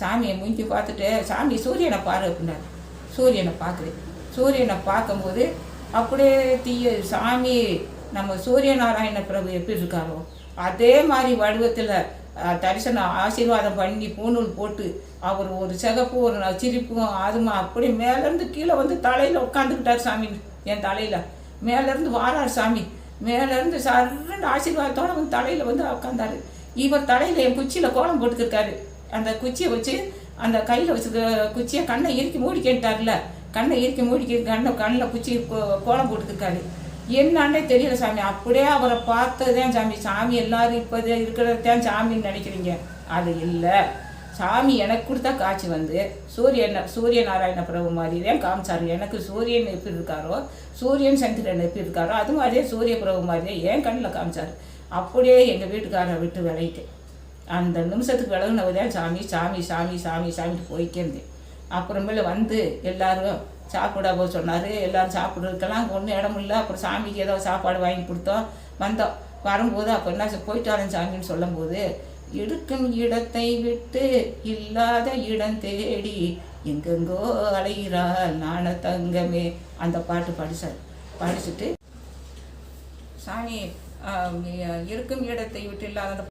சாமியை மூஞ்சி பார்த்துட்டு சாமி சூரியனை பாரு அப்படின்னாரு. சூரியனை பார்க்குறேன் சூரியனை பார்க்கும்போது அப்படியே தீய சாமி நம்ம சூரியநாராயண பிரபு எப்படி இருக்காரோ அதே மாதிரி வடிவத்தில் தரிசனம் ஆசீர்வாதம் பண்ணி பூணூல் போட்டு அவர் ஒரு சிகப்பு ஒரு சிரிப்பும் அதுமா அப்படி மேலேருந்து கீழே வந்து தலையில் உட்காந்துக்கிட்டார் சாமி என் தலையில். மேலேருந்து வாரார் சாமி. மேலேருந்து சர்ன்னு ஆசீர்வாதத்தோடு வந்து தலையில் வந்து உட்காந்தாரு இவர் தலையில் என் குச்சியில் கோலம் போட்டுக்கிருக்காரு. அந்த குச்சியை வச்சு அந்த கையில் வச்சுருக்க குச்சியை கண்ணை இறுக்கி மூடிக்கிட்டார்ல கண்ணை இறுக்கி மூடிக்க கண்ணை கண்ணில் குச்சி கோலம் போட்டுருக்காரு என்னன்னே தெரியல சாமி. அப்படியே அவரை பார்த்ததுதான் சாமி. சாமி எல்லாரும் இப்போ இருக்கிறதான் சாமின்னு நினைக்கிறீங்க. அது இல்லை. சாமி எனக்கு கொடுத்தா காட்சி வந்து சூரியன் சூரிய நாராயண பிரபு மாதிரி தான் காமிச்சாரு. எனக்கு சூரியன் எப்படி இருக்காரோ சூரியன் சந்திரன் எப்படி இருக்காரோ அது மாதிரியே சூரிய பிரபு மாதிரியே என் கண்ணில் காமிச்சாரு. அப்படியே எங்கள் வீட்டுக்காரரை விட்டு விளையிட்டேன் அந்த நிமிஷத்துக்கு விலகுனவதான் சாமி சாமி சாமி சாமி சாமிட்டு போய்க்கே இருந்தேன். அப்புறமேல வந்து எல்லாரும் சாப்பிட போக சொன்னார். எல்லாரும் சாப்பிட்றதுக்கெல்லாம் ஒன்றும் இடம் இல்லை. அப்புறம் சாமிக்கு ஏதோ சாப்பாடு வாங்கி கொடுத்தோம். வந்தோம். வரும்போது அப்போ என்ன போயிட்டு வரேன் சாமின்னு சொல்லும்போது இருக்கும் இடத்தை விட்டு இல்லாத இடம் தேடி எங்கெங்கோ அலைகிறாள் நான தங்கமே. அந்த பாட்டு படிச்சார். படிச்சுட்டு சாமி இருக்கும் இடத்தை விட்டு இல்லாத